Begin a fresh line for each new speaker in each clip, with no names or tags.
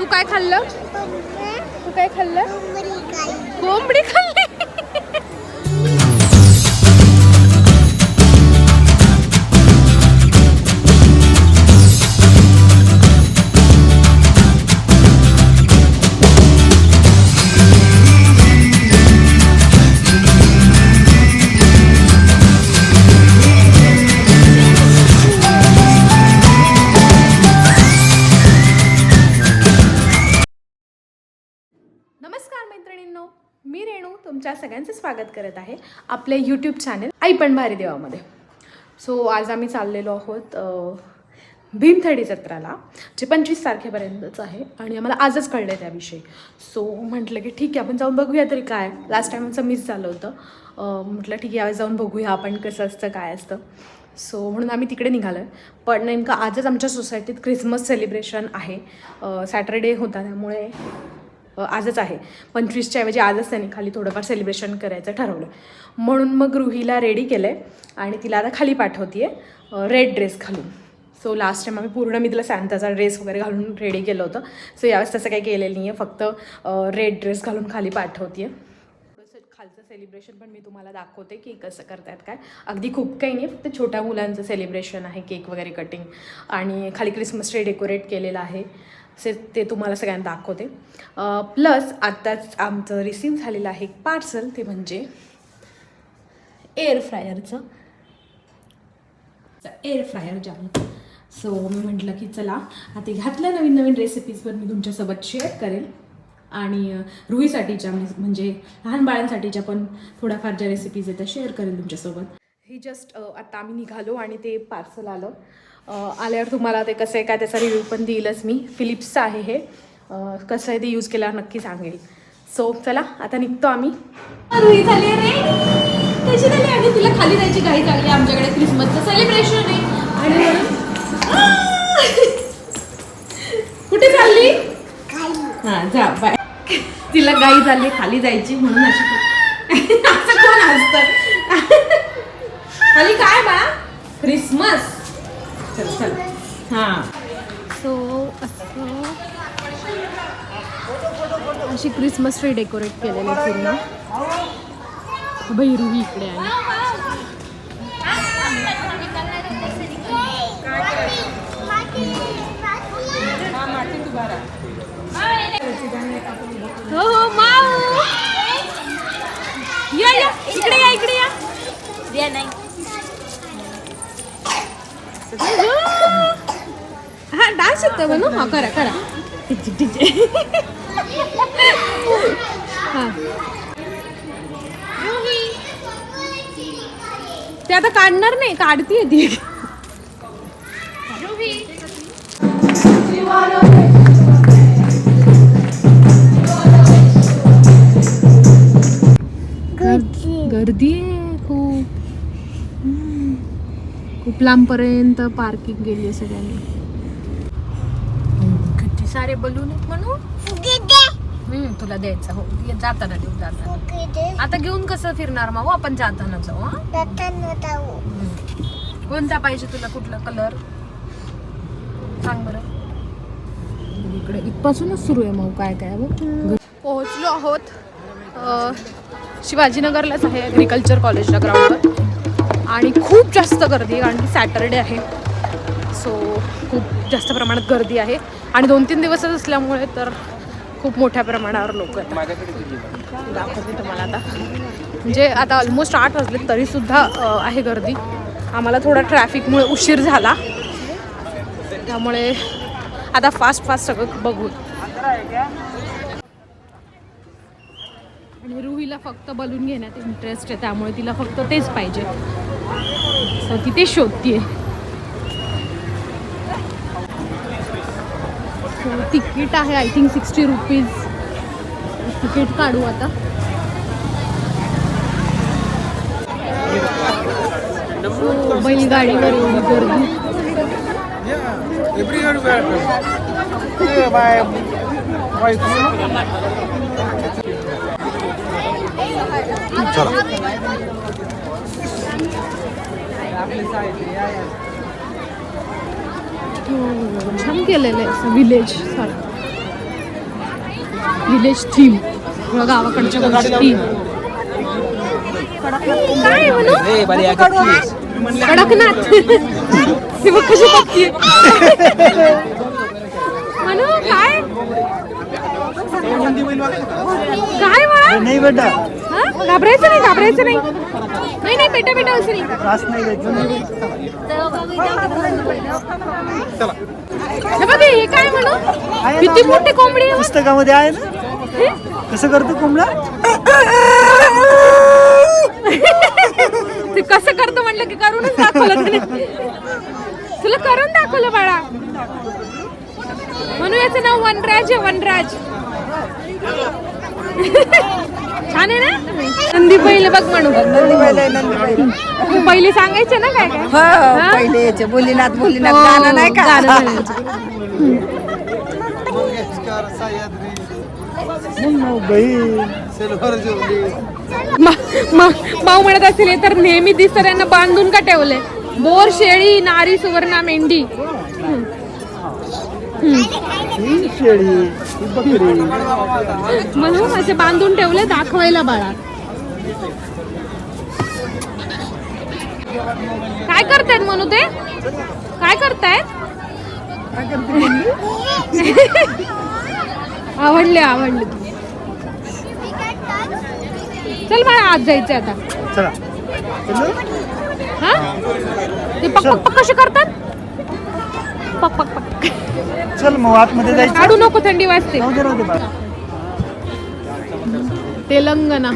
तू काय खाल्लं? तू काय खाल्लं. कोंबडी खाल्ली? तुमच्या सगळ्यांचं स्वागत करत आहे आपल्या यूट्यूब चॅनल आई पण भारी देवामध्ये. सो आज आम्ही चाललेलो आहोत भीमथडी जत्राला जे पंचवीस तारखेपर्यंतच आहे आणि आम्हाला आजच कळलं आहे त्याविषयी. सो म्हटलं की ठीक आहे आपण जाऊन बघूया तरी काय. लास्ट टाईम आमचं मिस झालं होतं. म्हटलं ठीक आहे यावेळेस जाऊन बघूया आपण कसं असतं काय असतं. सो म्हणून आम्ही तिकडे निघालो आहे पण नेमकं आजच आमच्या सोसायटीत क्रिसमस सेलिब्रेशन आहे. सॅटरडे होता त्यामुळे आजच आहे. पंचवीसच्या ऐवजी आजच त्यांनी खाली थोडंफार सेलिब्रेशन करायचं ठरवलं. म्हणून मग रुहीला रेडी केलं आहे आणि तिला आता खाली पाठवते आहे रेड ड्रेस घालून. सो लास्ट टाइम आम्ही पूर्ण मी तिला सॅन्ताचा ड्रेस वगैरे घालून रेडी केलं होतं. सो यावेळेस तसं काही केलेलं नाही आहे फक्त रेड ड्रेस घालून खाली पाठवते थोडंसं खालचं सेलिब्रेशन पण मी तुम्हाला दाखवते की कसं करतायत काय. अगदी खूप काही नाही फक्त छोट्या मुलांचं सेलिब्रेशन आहे केक वगैरे कटिंग आणि खाली क्रिसमस ट्री डेकोरेट केलेलं आहे. से ते तुम्हाला सगळ्यांना दाखवते. प्लस आत्ताच आमचं रिसीव झालेलं आहे एक पार्सल ते म्हणजे एअर फ्रायरचं एअर फ्रायर जाम सो मी म्हटलं की चला आता घातल्या नवीन नवीन रेसिपीजवर मी तुमच्यासोबत शेअर करेल. आणि रुईसाठीच्या म्हणजे लहान बाळांसाठीच्या पण थोड्याफार ज्या रेसिपीज आहेत त्या शेअर करेल तुमच्यासोबत. हे जस्ट आता आम्ही निघालो आणि ते पार्सल आलं. आल्यावर तुम्हाला ते कसं आहे काय त्याचा रिव्ह्यू पण देईलच मी. फिलिप्सचं आहे हे. कसं आहे ते यूज केल्यावर नक्की सांगेल. सो चला आता निघतो आम्ही. रुई झाली रेडी कशी झाली आणि तिला खाली जायची घाई लागली. आमच्याकडे क्रिसमसचं सेलिब्रेशन आहे. आणि म्हणून कुठे चालली? हां जा बाय तिला गाई झाली खाली जायची म्हणून अशी असं कोण असतं खाली काय बा? क्रिसमस चल चल. हा. सो असं अशी क्रिसमस ट्री डेकोरेट केलेली पूर्ण. भैरुही इकडे आहे हो हो माऊ. या या. इकडे या इकडे या. हा. डान्स येतो म्हणू हा. करा करा हा. ते आता काढणार नाही काढतीये ती गर्दी आहे खूप हम्म. खूप लांबपर्यंत पार्किंग केली आहे सगळ्यांनी. किती सारे बलून आहेत म्हणून? हम्म, तुला द्यायचं हो. ये जाताना देऊ जाताना. आता घेऊन कसं फिरणार मग? हो, आपण जाताना जाऊ हा? कोणता पाहिजे तुला? कुठला? कलर सांग बरं. इकडे इथपासूनच सुरू आहे मग काय काय पोहोचलो आहोत शिवाजीनगरलाच आहे ॲग्रिकल्चर कॉलेजच्या ग्राउंडवर आणि खूप जास्त गर्दी आहे कारण की सॅटरडे आहे. सो खूप जास्त प्रमाणात गर्दी आहे. आणि दोन तीन दिवसच असल्यामुळे तर खूप मोठ्या प्रमाणावर लोक आहेत दाखवते तुम्हाला आता. म्हणजे आता ऑलमोस्ट आठ वाजले तरीसुद्धा आहे गर्दी. आम्हाला थोडा ट्रॅफिकमुळे उशीर झाला. त्यामुळे आता फास्ट फास्ट सगळं बघू. रुहीला फक्त बलून घेण्यात इंटरेस्ट आहे त्यामुळे तिला फक्त तेच पाहिजे. सो ती ते शोधतीये. तिकीट आहे I think sixty rupees ticket काढू आता. बैलगाडीवर एवढी गर्दी.
Wife.
छान केलेलं आहे विलेज सारखं. विलेज थीम गावाकडच्या गोष्टी. काय म्हणू? कडकनाथ. ती बघ कशी बघतीये काय? काय बाळा?
नाही बेटा.
हा? घाबरायचं नाही घाबरायचं नाही. नाही नाही बेटा बेटा असं नाही
त्रास नाही द्यायचा. नाही
हे बघ हे काय म्हणू? किती मोठी कोंबडी आहे.
पुस्तकामध्ये आहे ना? कसं करतो कोंबडा?
ते कसं करतो म्हणलं की करूनच दाखवलं त्याने. तुला करून दाखवलं बाळा. म्हणून याचं नाव वनराज आहे वनराज. छान आहे ना? नंदी बैल बघ म्हणू तू पहिले सांगायचे ना काय काय?
हो
हा?
पहिले याचे. बोलीनाथ बोलीनाथ
हो,
गाणं नाही का?
गाणं म्हणायचं. मा- मा- माऊ म्हणत असेल हे तर नेहमी दिसतं त्यांना बांधून का ठेवले बोर शेळी नारी सुवर्णा मेंढी.
ही शेळी ही बकरी.
म्हणून असे बांधून ठेवले दाखवायला बाळा. काय करतायत म्हणू ते? काय करतायत? आवडले आवडले. चल बाळा आज जायचंय आता. हा? ते पक पक पक कसे करतात? पक पक पक.
चल मग आतमध्ये जायचं.
काढू नको थंडी वाजते.
राहू दे राहू दे बाळा.
तेलंगणा.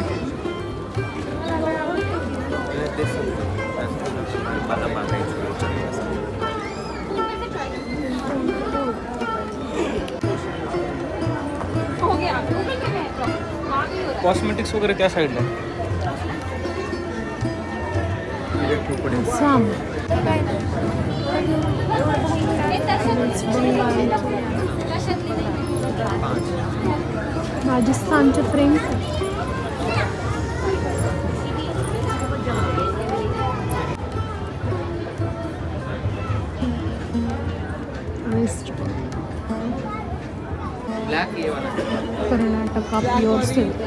कॉस्मेटिक्स वगैरे त्या साईडला
साम. राजस्थानचे frame Karnataka pure silk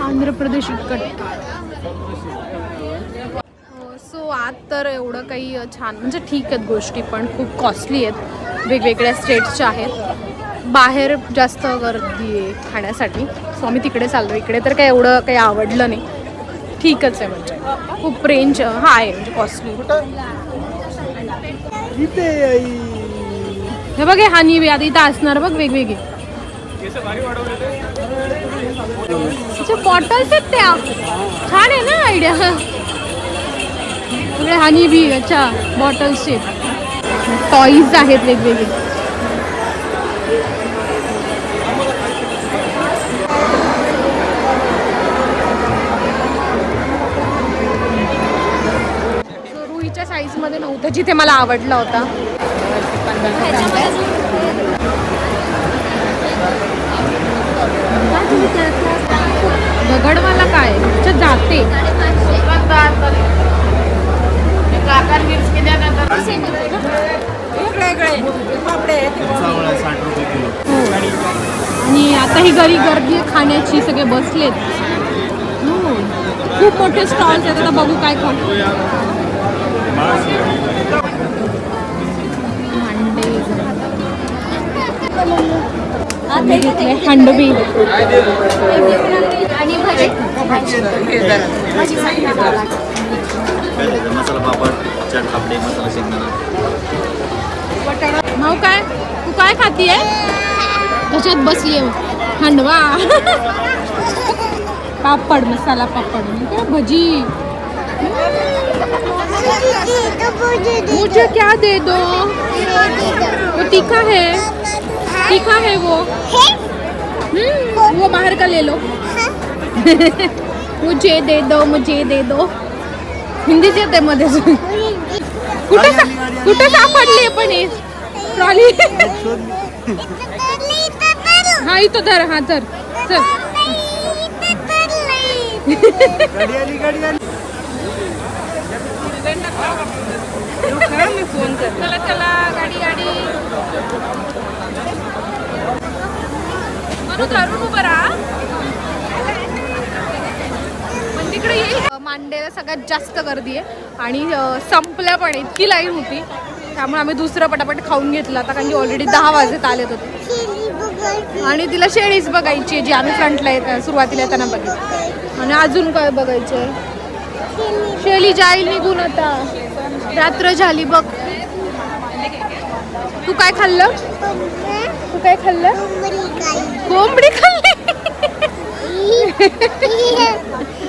Andhra Pradesh ikat आत तर एवढं काही छान म्हणजे ठीक आहेत गोष्टी पण खूप कॉस्टली आहेत. वेगवेगळ्या स्टेट्सच्या आहेत. बाहेर जास्त गर्दी आहे खाण्यासाठी. सो आम्ही तिकडे चाललो इकडे तर काही एवढं काही आवडलं नाही. ठीकच आहे म्हणजे. खूप रेंज हा आहे म्हणजे कॉस्टली. हे बघ हे हानी बी आता इथं असणार बघ वेगवेगळे. बॉटल्स आहेत त्या. छान आहे ना आयडिया सगळे हानी बी अच्छा बॉटल्सचे टॉईज आहेत वेगवेगळे. रुईच्या साईजमध्ये नव्हतं जिथे मला आवडला होता. दगडवाला काय? जाते. अच्छा जाते आणि आता ही घरी गर्दी आहे खाण्याची सगळे बसलेत. हो. खूप मोठे स्टॉल्स आहेत. आता बघू काय खाऊ. मांडे आम्ही घेतले
मसाला पापड मसाला
काय? तू काय खातीये कशात बसली पापड मसाला पापड भजी. मुझे क्या दे दो? वो तीखा है. तीखा है वो. हम्म, वो बाहर का ले लो. मुझे दे दो मुझे दे दो. हिंदीच येते मध्ये. कुठे कुठे सापडली पण ट्रॉली. हा इथं धर हा धर. चल.
फोन कर
चला चला गाडी गाडी. सगळ्यात जास्त गर्दी आहे. आणि संपल्या पण इतकी लाईन होती. त्यामुळे आम्ही दुसरं पटापट खाऊन घेतलं आता कारण की ऑलरेडी दहा वाजत आलेत होते. आणि तिला शेळीच बघायची आहे, जी आम्ही फ्रंटला येत सुरुवातीला येताना बघितली. आणि अजून काय बघायचं शेळी जाईल निघून आता. रात्र झाली बघ. तू काय खाल्लं? तू काय खाल्लं. कोंबडी खाल्ली.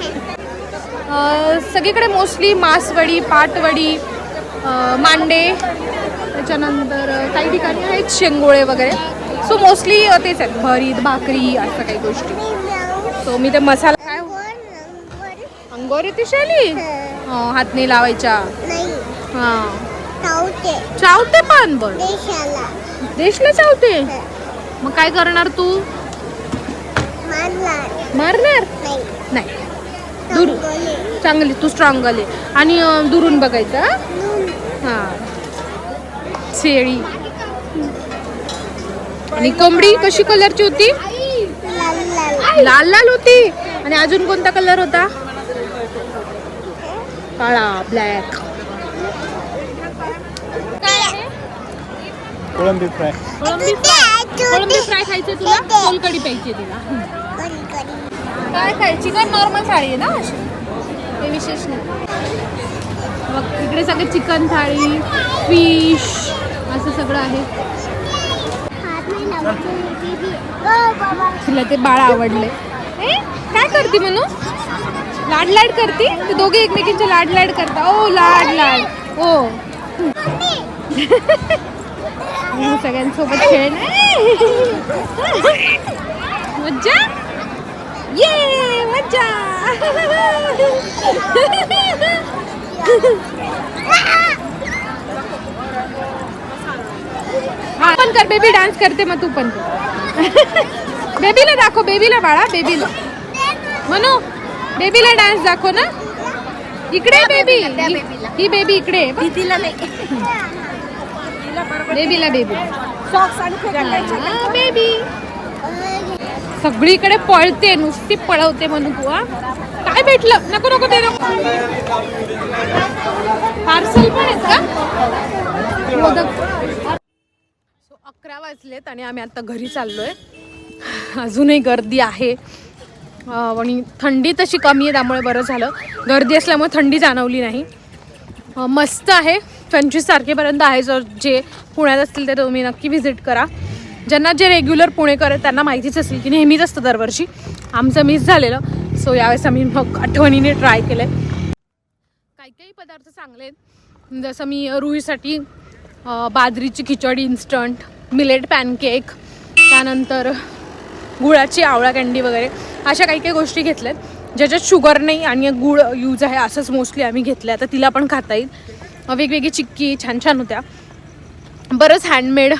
सगळीकडे मोस्टली मासवडी पाटवडी मांडे त्याच्यानंतर काही ठिकाणी आहेत शेंगोळे वगैरे. सो मोस्टली तेच आहेत. भरीत भाकरी असं काही गोष्टी. सो मी ते मसाला काय अंगोर येते शाली? हात नाही लावायच्या. हां. चावते. पण बघ देशला. चावते? मग काय करणार तू? मारणार. नाही. दूर चांगली तू स्ट्रॉंग आली. आणि दुरून बघायचं हा? हा. शेळी. आणि कोंबडी कशी कलरची होती? लाल लाल होती. आणि अजून कोणता कलर होता? काळा ब्लॅक
कोळंबी फ्राय.
कोळंबी फ्राय. कोळंबी फ्राय खायची तुला? सोलकडी प्यायची तुला. काय काय? चिकन नॉर्मल थाळी आहे ना अशी? हे विशेष नाही. मग इकडे सगळे चिकन थाळी फिश असं सगळं आहे. तिला ते बाळ आवडले. काय करते म्हणू लाड लाड करते? ते दोघे एकमेकींचे लाड लाड करता. ओ लाड लाड. ओ. सगळ्यांसोबत खेळ मज्जा. ये मज्जा पण कर बेबी डान्स करते मग तू पण. बेबीला दाखव बेबीला बाळा बेबीला म्हणू बेबीला डान्स दाखव ना. इकडे बेबी ही बेबी इकडे बेबीला बेबी बेबी सगळीकडे पळते नुसती पळवते म्हणून तू हा? काय भेटलं? नको नको ते नको. पार्सल पण आहेत का? मोदक. सो अकरा वाजलेत आणि आम्ही आता घरी चाललोय. अजूनही गर्दी आहे. आणि थंडी तशी कमी आहे त्यामुळे बरं झालं. गर्दी असल्यामुळे थंडी जाणवली नाही. मस्त आहे. पंचवीस तारखेपर्यंत आहे जर जे पुण्यात असतील ते तुम्ही नक्की व्हिजिट करा. ज्यांना जे रेग्युलर पुणेकर आहेत त्यांना माहितीच असेल की नेहमीच असतं दरवर्षी. आमचं मिस झालेलं. सो यावेळेस आम्ही मग आठवणीने ट्राय केलं काही काही पदार्थ चांगले आहेत. जसं मी रुईसाठी बाजरीची खिचडी इन्स्टंट मिलेट पॅनकेक त्यानंतर गुळाची आवळा कँडी वगैरे. अशा काही काही गोष्टी घेतल्यात. ज्याच्यात शुगर नाही आणि गुळ यूज आहे असंच मोस्टली आम्ही घेतलं आता तिला पण खाता येईल. वेगवेगळी चिक्की छान छान होत्या. बरंच हँडमेड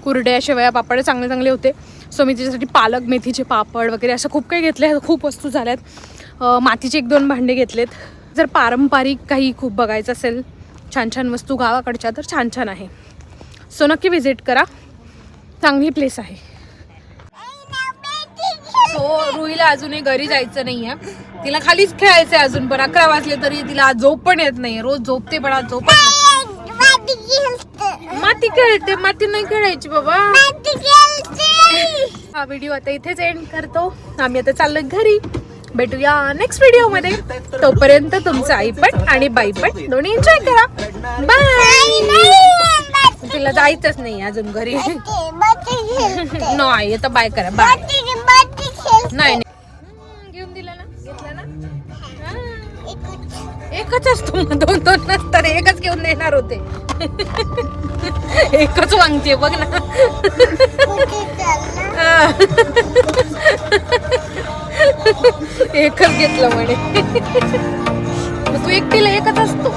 कुरड्या शेवया पापड चांगले चांगले होते सो मी त्याच्यासाठी पालक मेथीचे पापड वगैरे असं खूप काही घेतले खूप वस्तू झाल्यात मातीचे एक दोन भांडे घेतलेत जर पारंपरिक काही खूप बघायचं असेल छान छान वस्तू गावाकडच्या तर छान छान आहे सो नक्की व्हिजिट करा चांगली प्लेस आहे सो रुईला अजूनही घरी जायचं नाही आहे तिला खालीच खेळायचं आहे अजून पण अकरा वाजले तरी तिला झोप पण येत नाही रोज झोपते पण आज नाही माती खेळते माती नाही खेळायची बाबा. हा व्हिडिओ आता इथेच एंड करतो. आम्ही आता चाललोय घरी. भेटूया नेक्स्ट व्हिडिओमध्ये. तोपर्यंत तुमचं आई पण आणि बाई पण दोन्ही एन्जॉय करा. बाय तिला जायचंच नाही अजून घरी. नाही आता बाय करा. बाय नाही घेऊन दिला ना? घेतला ना. एकच. असतो. दोन दोन नसतात एकच घेऊन देणार होते. एकच वांगते बघ ना. एकच घेतलं म्हणे. तू एकटीला एकच असतो.